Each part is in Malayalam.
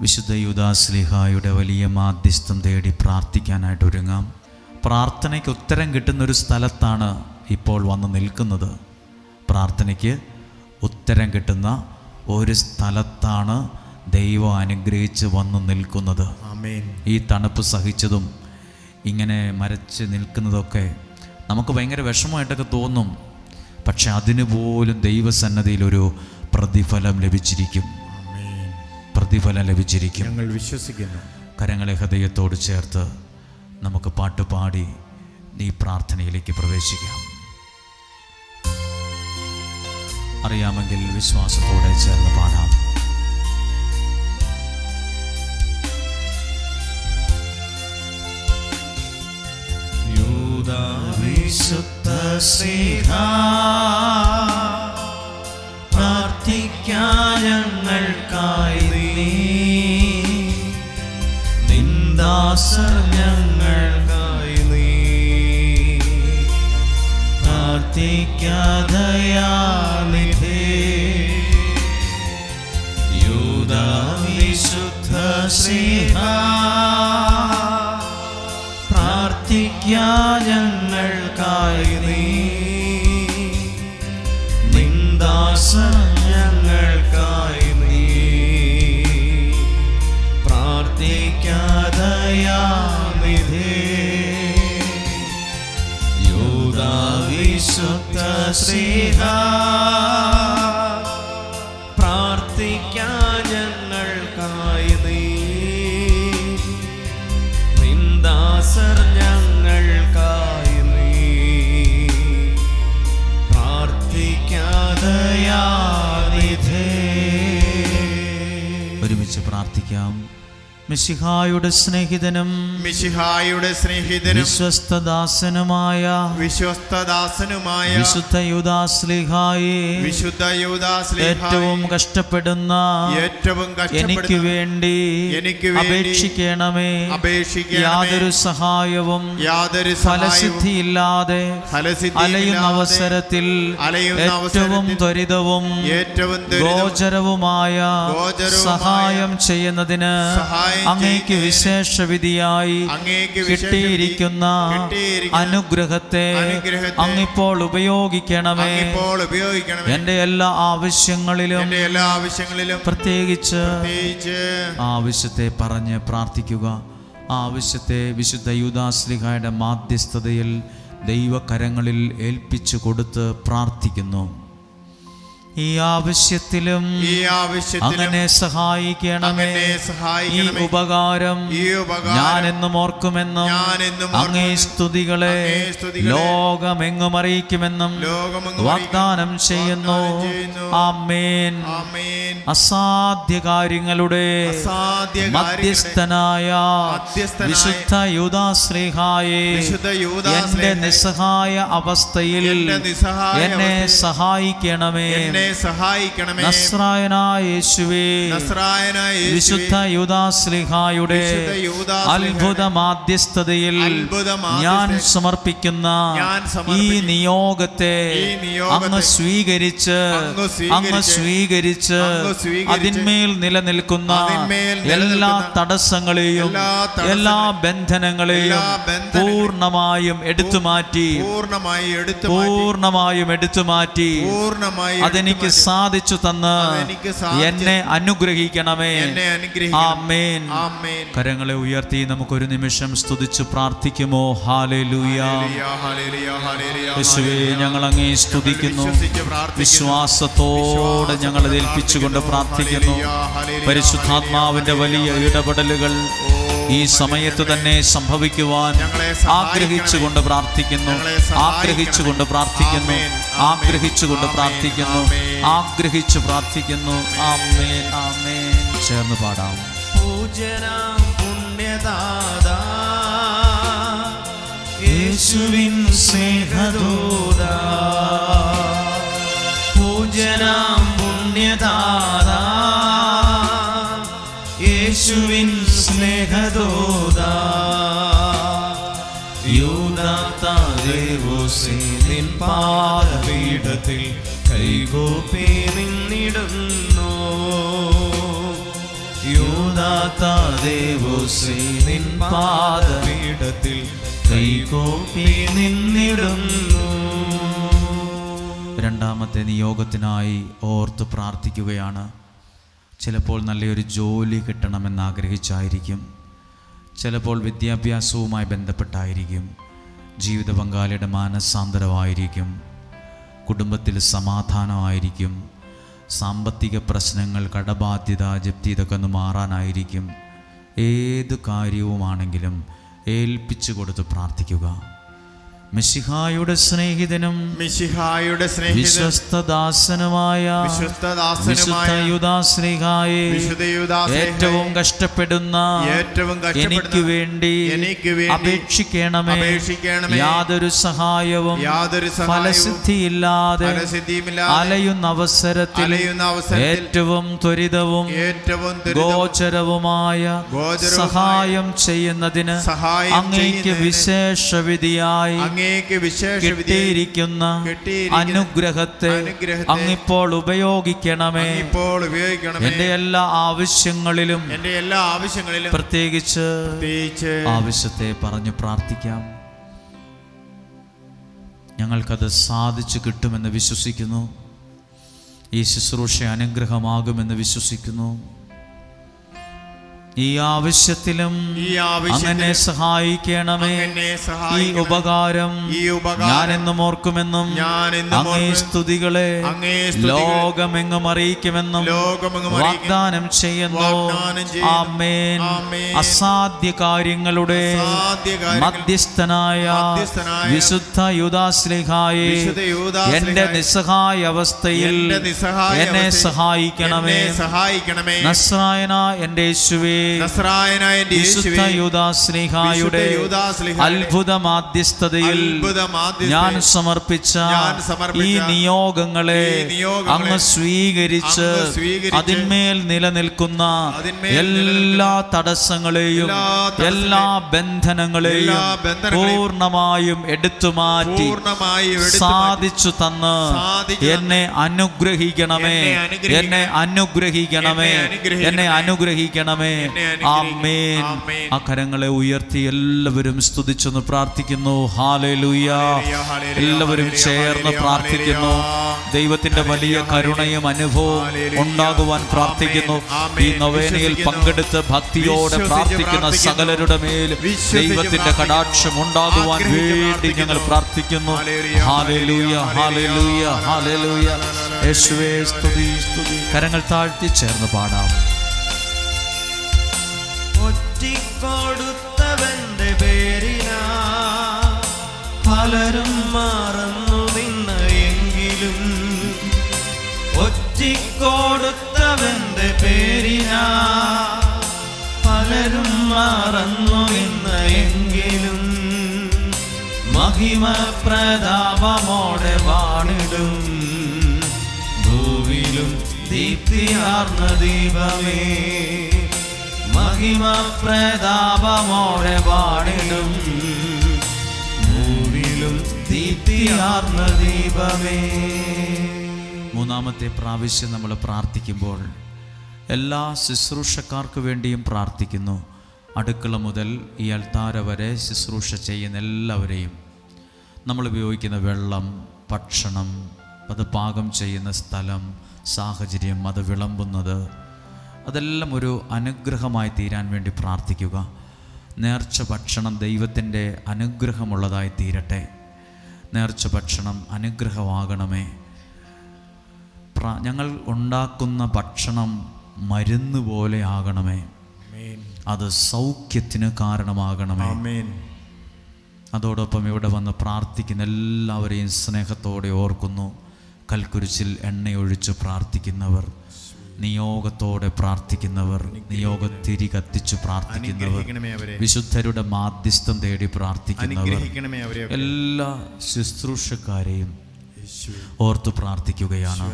വിശുദ്ധ യുദാസ്ലിഹായുടെ വലിയ മാധ്യസ്ഥം തേടി പ്രാർത്ഥിക്കാനായിട്ട് ഒരുങ്ങാം. പ്രാർത്ഥനയ്ക്ക് ഉത്തരം കിട്ടുന്നൊരു സ്ഥലത്താണ് ഇപ്പോൾ വന്ന് നിൽക്കുന്നത്. പ്രാർത്ഥനയ്ക്ക് ഉത്തരം കിട്ടുന്ന ഒരു സ്ഥലത്താണ് ദൈവം അനുഗ്രഹിച്ച് വന്ന് നിൽക്കുന്നത്. ഈ തണുപ്പ് സഹിച്ചതും ഇങ്ങനെ മരച്ച് നിൽക്കുന്നതൊക്കെ നമുക്ക് ഭയങ്കര വിഷമമായിട്ടൊക്കെ തോന്നും. പക്ഷെ അതിനുപോലും പോലും ഒരു പ്രതിഫലം ലഭിച്ചിരിക്കും. പ്രതിഫലം ലഭിച്ചിരിക്കും. ഞങ്ങൾ വിശ്വസിക്കുന്നു. കരങ്ങളെ ഹൃദയത്തോട് ചേർത്ത് നമുക്ക് പാട്ട് പാടി നീ പ്രാർത്ഥനയിലേക്ക് പ്രവേശിക്കാം. അറിയാമെങ്കിൽ വിശ്വാസത്തോടെ ചേർന്ന് പാടാം. വിശുദ്ധ സ്നേഹ പ്രാർത്ഥിക്കാൻ ഞങ്ങൾക്കായി നീ നിന്ദാസർ ഞങ്ങൾക്കായി നീ പ്രാർത്ഥിക്കാതയാനിധേ യൂത വിശുദ്ധ വിശുദ്ധ ശ്രീഹ പ്രാർത്ഥിക്കാൻ ഞങ്ങൾക്കായി നീ. ഞങ്ങൾക്കായി നീ. പ്രാർത്ഥിക്കാതയാനിധേ ഒരുമിച്ച് പ്രാർത്ഥിക്കാം. മിശിഹായുടെ സ്നേഹിതനും മിശിഹായുടെ സ്നേഹിതനും വിശ്വസ്തദാസനുമായ വിശ്വസ്തദാസനുമായ വിശുദ്ധ യുദാസ്ലിഹായി വിശുദ്ധ യൂദാസ്ലീഹായെ ഏറ്റവും കഷ്ടപ്പെടുന്ന ഏറ്റവും എനിക്ക് വേണ്ടി എനിക്ക് വേണ്ടി അപേക്ഷിക്കണമേ. അപേക്ഷിക്കുക യാതൊരു സഹായവും യാതൊരു സഹായവും ഫലസിദ്ധിയില്ലാതെ അലയുന്ന അവസരത്തിൽ ഏറ്റവും ത്വരിതവും ഏറ്റവും ഗോചരവുമായ സഹായം ചെയ്യുന്നതിന് സഹായം അങ്ങേക്ക് ചെയ്യുന്നതിന് വിശേഷ വിധിയായി അങ്ങേക്ക് വിശേഷ വിധി- കിട്ടിയിരിക്കുന്ന അനുഗ്രഹത്തെ അങ്ങിപ്പോൾ ഉപയോഗിക്കണമേ. എന്റെ എന്റെ എല്ലാ ആവശ്യങ്ങളിലും എല്ലാ ആവശ്യങ്ങളിലും പ്രത്യേകിച്ച് ആവശ്യത്തെ പറഞ്ഞ് പ്രാർത്ഥിക്കുക. ആവശ്യത്തെ വിശുദ്ധ യൂദാസ്ലിഹായുടെ മാധ്യസ്ഥതയിൽ ദൈവകരങ്ങളിൽ ഏൽപ്പിച്ചു കൊടുത്ത് പ്രാർത്ഥിക്കുന്നു. ഈ ആവശ്യത്തിലും ഈ ആവശ്യത്തിലും അങ്ങനെ സഹായിക്കണമേ. ഈ ഉപകാരം ഈ ഉപകാരം ഞാൻ എന്നും ഓർക്കുമെന്നും ഞാൻ എന്നും അങ്ങേ സ്തുതികളെ ലോകമെങ്ങും അറിയിക്കുമെന്നും ലോകമെങ്ങും വാഗ്ദാനം ചെയ്യുന്നു. ആമേൻ. ആമേൻ. അസാധ്യ കാര്യങ്ങളുടെ അസാധ്യ മധ്യസ്ഥനായ വിശുദ്ധ യൂദാശ്ലീഹായെ എന്റെ നിസ്സഹായ അവസ്ഥയിൽ എന്നെ സഹായിക്കണമേ. എന്നെ സഹായിക്കണമേ സഹായിക്കണമേ. നസ്രായനായ യേശുവേ നസ്രായനായ വിശുദ്ധ യൂദാശ്ലീഹായുടെ അത്ഭുത മാധ്യസ്ഥതയിൽ ഞാൻ സമർപ്പിക്കുന്ന ഈ നിയോഗത്തെ അങ്ങ് സ്വീകരിച്ച് അങ്ങ് സ്വീകരിച്ച് അതിന്മേൽ നിലനിൽക്കുന്ന എല്ലാ തടസ്സങ്ങളെയും എല്ലാ ബന്ധനങ്ങളെയും പൂർണമായും എടുത്തു മാറ്റി പൂർണമായി എടുത്തു മാറ്റി പൂർണമായും എടുത്തു മാറ്റി പൂർണമായി അതെനിക്ക് സാധിച്ചു തന്ന് എന്നെ അനുഗ്രഹിക്കണമേ. ആമേൻ. ആമേൻ. കരങ്ങളെ ഉയർത്തി നമുക്ക് ഒരു നിമിഷം സ്തുതിച്ച് പ്രാർത്ഥിക്കുമോ? യേശുവേ. ഞങ്ങൾ അങ്ങേ സ്തുതിക്കുന്നു. വിശ്വാസത്തോടെ ഞങ്ങൾ ഏൽപ്പിച്ചുകൊണ്ട് പ്രാർത്ഥിക്കുന്നു. പരിശുദ്ധാത്മാവിന്റെ വലിയ ഇടപെടലുകൾ ഈ സമയത്ത് തന്നെ സംഭവിക്കുവാൻ ആഗ്രഹിച്ചുകൊണ്ട് പ്രാർത്ഥിക്കുന്നു. ആഗ്രഹിച്ചുകൊണ്ട് പ്രാർത്ഥിക്കുന്നു. ആഗ്രഹിച്ചുകൊണ്ട് പ്രാർത്ഥിക്കുന്നു. ആഗ്രഹിച്ച് പ്രാർത്ഥിക്കുന്നു. ആമേൻ. ആമേൻ. ചേർന്ന് പാടാം. പൂജനാം പുണ്യദാത. യേശുവിൻ സ്നേഹദൂത. പൂജനാം പുണ്യദാത. യേശുവിൻ സ്നേഹദൂത. യൂദാത്താദേവോസിൻ പാദപീഠത്തിൽ കൈകൂപ്പി നിന്നിടുന്നു യൂദാത്താദേവോസേ നിൻ പാദപീഠത്തിൽ കൈകോപ്പി നിന്നിടുന്നു രണ്ടാമത്തെ നിയോഗത്തിനായി ഓർത്ത് പ്രാർത്ഥിക്കുകയാണ്. ചിലപ്പോൾ നല്ലൊരു ജോലി കിട്ടണമെന്ന് ആഗ്രഹിച്ചായിരിക്കും. ചിലപ്പോൾ വിദ്യാഭ്യാസവുമായി ബന്ധപ്പെട്ടായിരിക്കും. ജീവിത പങ്കാളിയുടെ മാനസാന്തരമായിരിക്കും. കുടുംബത്തിൽ സമാധാനമായിരിക്കും. സാമ്പത്തിക പ്രശ്നങ്ങൾ കടബാധ്യത ജപ്തി ഇതൊക്കെ ഒന്ന് മാറാനായിരിക്കും. ഏത് കാര്യവുമാണെങ്കിലും ഏൽപ്പിച്ചു കൊടുത്ത് പ്രാർത്ഥിക്കുക. മിശിഹായുടെ സ്നേഹിതനും മിശിഹായുടെ വിശ്വസ്തദാസനുമായ വിശുദ്ധയുദാശ്രീഹായെ വിശുദ്ധ യുദാശ്രീഹായെ ഏറ്റവും കഷ്ടപ്പെടുന്ന ഏറ്റവും എനിക്ക് വേണ്ടി എനിക്ക് അപേക്ഷിക്കണമേ. യാതൊരു സഹായവും യാതൊരു ഫലസിദ്ധിയില്ലാതെ അലയുന്ന അവസരത്തിൽ ഏറ്റവും ത്വരിതവും ഏറ്റവും ഗോചരവുമായ സഹായം ചെയ്യുന്നതിന് സഹായം അങ്ങേക്ക് വിശേഷവിധിയായി വിശേഷ വിധിയായി അങ്ങേക്ക് വിശേഷ കിട്ടിയിരിക്കുന്ന അനുഗ്രഹത്തെ അങ്ങിപ്പോൾ ഉപയോഗിക്കണമേ. ഇപ്പോൾ ഉപയോഗിക്കണമേ. എന്റെ എല്ലാ ആവശ്യങ്ങളിലും എന്റെ എല്ലാ ആവശ്യങ്ങളിലും പ്രത്യേകിച്ച് പ്രത്യേകിച്ച് ആവശ്യത്തെ പറഞ്ഞു പ്രാർത്ഥിക്കാം. ഞങ്ങൾക്കത് സാധിച്ചു കിട്ടുമെന്ന് വിശ്വസിക്കുന്നു. ഈ ശുശ്രൂഷ അനുഗ്രഹമാകുമെന്ന് വിശ്വസിക്കുന്നു. ഈ ആവശ്യത്തിലും അങ്ങനെ സഹായിക്കണമേ ഈ ഉപകാരം ഈ ഉപകാരം ഞാൻ എന്നും ഓർക്കുമെന്നും ഞാൻ അങ്ങേ. സ്തുതികളെ ലോകമെങ്ങും അറിയിക്കുമെന്നും. വാഗ്ദാനം ചെയ്യുന്നു. ആമേൻ. അസാധ്യ കാര്യങ്ങളുടെ മധ്യസ്ഥനായ വിശുദ്ധ യുദാശ്ലിഹായെ എന്റെ നിസ്സഹായ അവസ്ഥയിൽ എന്നെ സഹായിക്കണമേ നസ്രായന എന്റെ യേശുവേ യൂദാശ്ലീഹായുടെ അത്ഭുത മാധ്യസ്ഥതയിൽ ഞാൻ സമർപ്പിച്ച ഈ നിയോഗങ്ങളെ അങ്ങ് സ്വീകരിച്ച് അതിന്മേൽ നിലനിൽക്കുന്ന എല്ലാ തടസ്സങ്ങളെയും എല്ലാ ബന്ധനങ്ങളെയും പൂർണമായും എടുത്തു സാധിച്ചു തന്ന് എന്നെ അനുഗ്രഹിക്കണമേ എന്നെ അനുഗ്രഹിക്കണമേ. എന്നെ അനുഗ്രഹിക്കണമേ ആമേൻ. ആ കരങ്ങളെ ഉയർത്തി എല്ലാവരും സ്തുതിച്ചൊന്ന് പ്രാർത്ഥിക്കുന്നു. ഹാലലൂയ. എല്ലാവരും ചേർന്ന് പ്രാർത്ഥിക്കുന്നു. ദൈവത്തിന്റെ വലിയ കരുണയും അനുഭവവും ഉണ്ടാകുവാൻ പ്രാർത്ഥിക്കുന്നു. ഈ നൊവേനയിൽ. പങ്കെടുത്ത് ഭക്തിയോടെ പ്രാർത്ഥിക്കുന്ന സകലരുടെ മേൽ ദൈവത്തിന്റെ കടാക്ഷം ഉണ്ടാകുവാൻ വേണ്ടി ഞങ്ങൾ പ്രാർത്ഥിക്കുന്നു. ഹാലലൂയ ഹാലലൂയ. ഹാലലൂയ. യേശുവേ സ്തുതി സ്തുതി. കരങ്ങൾ താഴ്ത്തി ചേർന്ന് പാടാം. ഒറ്റിക്കൊടുത്തവന്റെ പേരിനാ പലരും മാറുന്നു നിന്ന എങ്കിലും ഒറ്റിക്കൊടുത്തവന്റെ പേരിനാ പലരും മാറുന്നു നിന്ന് എങ്കിലും മഹിമ പ്രതാപമോടെ വാണിടും. ഭൂവിലും ദീപ്തിയാർന്ന ദീപമേ. മഹിമ പ്രതാപമോടെ വാണിടും. മൂവിലും ദീപ്തിയാർന്ന ദീപമേ. മൂന്നാമത്തെ പ്രാവശ്യം നമ്മൾ പ്രാർത്ഥിക്കുമ്പോൾ എല്ലാ ശുശ്രൂഷക്കാർക്ക് വേണ്ടിയും പ്രാർത്ഥിക്കുന്നു. അടുക്കള മുതൽ ഈ അൽത്താര വരെ ശുശ്രൂഷ ചെയ്യുന്ന എല്ലാവരെയും. നമ്മൾ ഉപയോഗിക്കുന്ന വെള്ളം ഭക്ഷണം അത് പാകം ചെയ്യുന്ന സ്ഥലം സാഹചര്യം അത് വിളമ്പുന്നത് അതെല്ലാം ഒരു അനുഗ്രഹമായി തീരാൻ വേണ്ടി പ്രാർത്ഥിക്കുക. നേർച്ച ഭക്ഷണം ദൈവത്തിന്റെ അനുഗ്രഹമുള്ളതായി തീരട്ടെ. നേർച്ച ഭക്ഷണം അനുഗ്രഹമാകണമേ. പ്ര- ഞങ്ങൾ ഉണ്ടാക്കുന്ന ഭക്ഷണം മരുന്ന് പോലെ ആകണമേ. അത് സൗഖ്യത്തിന് കാരണമാകണമേ. അതോടൊപ്പം ഇവിടെ വന്ന് പ്രാർത്ഥിക്കുന്ന എല്ലാവരെയും സ്നേഹത്തോടെ ഓർക്കുന്നു. കൽക്കുരിശിൽ എണ്ണയൊഴിച്ച് പ്രാർത്ഥിക്കുന്നവർ. നിയോഗത്തോടെ പ്രാർത്ഥിക്കുന്നവർ നിയോഗത്തിരി കത്തിച്ചു പ്രാർത്ഥിക്കുന്നവർ വിശുദ്ധരുടെ മാധ്യസ്ഥം തേടി പ്രാർത്ഥിക്കുന്നവർ എല്ലാ ശുശ്രൂഷക്കാരെയും ഓർത്തു പ്രാർത്ഥിക്കുകയാണ്.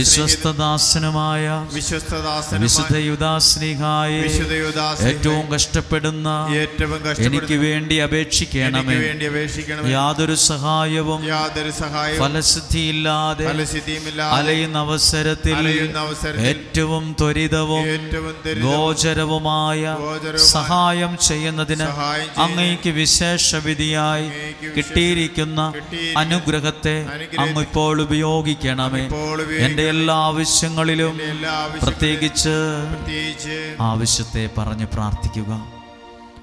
വിശ്വസ്തദാസനമായ വിശുദ്ധ യുദാസ്ലിഹായെ വിശുദ്ധ ഏറ്റവും കഷ്ടപ്പെടുന്ന ഏറ്റവും എനിക്ക് വേണ്ടി അപേക്ഷിക്കണമേ. യാതൊരു സഹായവും യാതൊരു സഹായവും ഫലസിദ്ധിയില്ലാതെ അലയുന്ന അവസരത്തിൽ ഏറ്റവും ത്വരിതവും ഗോചരവുമായ സഹായം ചെയ്യുന്നതിന് അങ്ങേക്ക് വിശേഷവിധിയായി കിട്ടിയിരിക്കുന്ന അനുഗ്രഹത്തെ അങ്ങ് ഇപ്പോൾ ഉപയോഗിക്കണമേ. എന്റെ എന്റെ എല്ലാ ആവശ്യങ്ങളിലും പ്രത്യേകിച്ച് ആവശ്യത്തെ പറഞ്ഞ് പ്രാർത്ഥിക്കുക.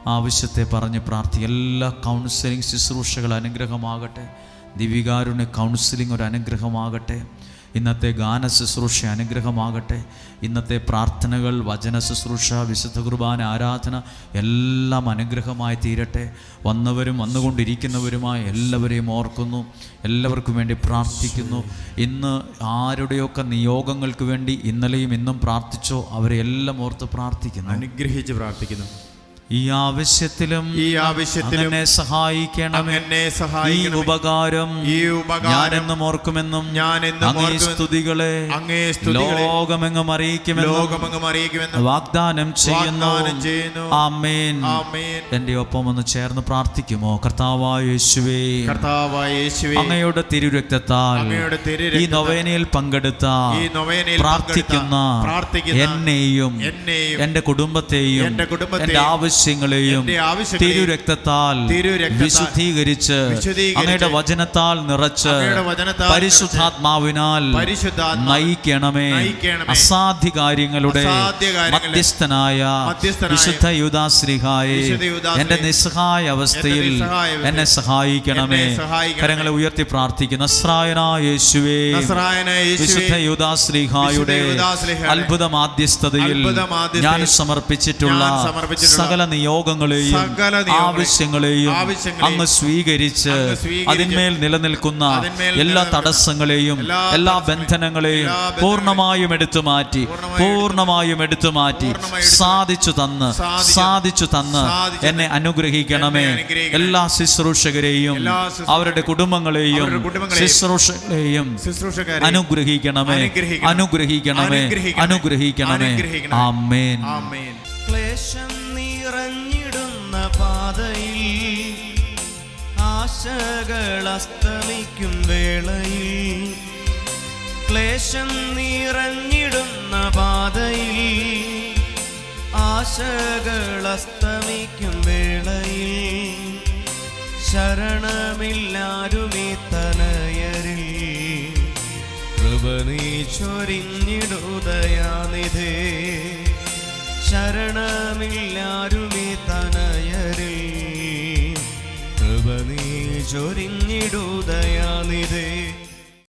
ആവശ്യത്തെ പറഞ്ഞ് പ്രാർത്ഥിക്കുക. എല്ലാ കൗൺസിലിംഗ് ശുശ്രൂഷകൾ അനുഗ്രഹമാകട്ടെ. ദിവികാരുണ്യ കൗൺസിലിംഗ് ഒരു അനുഗ്രഹമാകട്ടെ. ഇന്നത്തെ ഗാന ശുശ്രൂഷ അനുഗ്രഹമാകട്ടെ. ഇന്നത്തെ പ്രാർത്ഥനകൾ വചന ശുശ്രൂഷ വിശുദ്ധ കുർബാന ആരാധന എല്ലാം അനുഗ്രഹമായി തീരട്ടെ. വന്നവരും വന്നുകൊണ്ടിരിക്കുന്നവരുമായി എല്ലാവരെയും ഓർക്കുന്നു. എല്ലാവർക്കും വേണ്ടി പ്രാർത്ഥിക്കുന്നു. ഇന്ന് ആരുടെയൊക്കെ നിയോഗങ്ങൾക്ക് വേണ്ടി ഇന്നലെയും ഇന്നും പ്രാർത്ഥിച്ചോ അവരെ എല്ലാം ഓർത്ത് പ്രാർത്ഥിക്കുന്നു. അനുഗ്രഹിച്ച് പ്രാർത്ഥിക്കുന്നു. ഈ ആവശ്യത്തിലും ഈ ആവശ്യത്തിലും എന്നെ സഹായിക്കണം. എന്നെ ഈ ഉപകാരം ഈ ഉപകാരം ഞാനെന്നും ഓർക്കുമെന്നും ഞാൻ എന്നും അങ്ങേ സ്തുതികളെ അങ്ങേ സ്തുതികളെ ലോകമെങ്ങും അറിയിക്കുമെന്നും ലോകമെങ്ങും അറിയിക്കുമെന്ന് വാഗ്ദാനം ചെയ്യുന്നു. ചെയ്യുന്നു. ആമേൻ. ആമേൻ. എന്റെ ഒപ്പം ഒന്ന് ചേർന്ന് പ്രാർത്ഥിക്കുമോ? കർത്താവായ യേശുവേ കർത്താവായ യേശുവേ അങ്ങയുടെ തിരുരക്തത്താൽ അങ്ങയുടെ ഈ തിരുരക്തത്താൽ നൊവേനയിൽ പങ്കെടുത്ത ഈ നൊവേനയിൽ പ്രാർത്ഥിക്കുന്ന എന്നെയും എന്നെയും എന്റെ കുടുംബത്തെയും എന്റെ കുടുംബത്തെയും എന്റെ ആവശ്യങ്ങളെയും തിരുരക്തത്താൽ വിശുദ്ധീകരിച്ച് അങ്ങയുടെ വചനത്താൽ നിറച്ച് പരിശുദ്ധാത്മാവിനാൽ പരിശുദ്ധാത്മാ നയിക്കണമേ. അസാധ്യ കാര്യങ്ങളുടെ മധ്യസ്ഥനായ വിശുദ്ധ യുദാശ്രീഹായെ എന്റെ നിസ്സഹായ അവസ്ഥയിൽ എന്നെ സഹായിക്കണമേ. കരങ്ങളെ ഉയർത്തി പ്രാർത്ഥിക്കുന്ന യേശുവേ വിശുദ്ധ യുദാശ്രീഹായുടെ അത്ഭുത മാധ്യസ്ഥതയിൽ ഞാൻ സമർപ്പിച്ചിട്ടുള്ള സകല നിയോഗങ്ങളെയും ആവശ്യങ്ങളെയും അങ്ങ് സ്വീകരിച്ച് അതിന്മേൽ നിലനിൽക്കുന്ന എല്ലാ തടസ്സങ്ങളെയും എല്ലാ ബന്ധനങ്ങളെയും പൂർണമായും എടുത്തു മാറ്റി പൂർണമായും എടുത്തു മാറ്റി സാധിച്ചു തന്ന് സാധിച്ചു തന്ന് എന്നെ അനുഗ്രഹിക്കണമേ. എല്ലാ ശുശ്രൂഷകരെയും അവരുടെ കുടുംബങ്ങളെയും ശുശ്രൂഷകളെയും അനുഗ്രഹിക്കണമേ. അനുഗ്രഹിക്കണമേ. അനുഗ്രഹിക്കണമേ. അനുഗ്രഹിക്കണമേ. അനുഗ്രഹിക്കണമേ. ആമേൻ. ആമേൻ. പാതയിൽ ആശകൾ അസ്തമിക്കും വേളയിൽ ക്ലേശം നിറഞ്ഞിടുന്ന പാതയിൽ ആശകൾ അസ്തമിക്കും വേളയിൽ ശരണമില്ലാരുമേ തനയരിൽ. കൃപ ചൊരിഞ്ഞിടുദയാനിധേ ശരണമില്ലാരുമീ തനയരിൽ. കൃപ നീ ചൊരിഞ്ഞിടുദയാനിധേ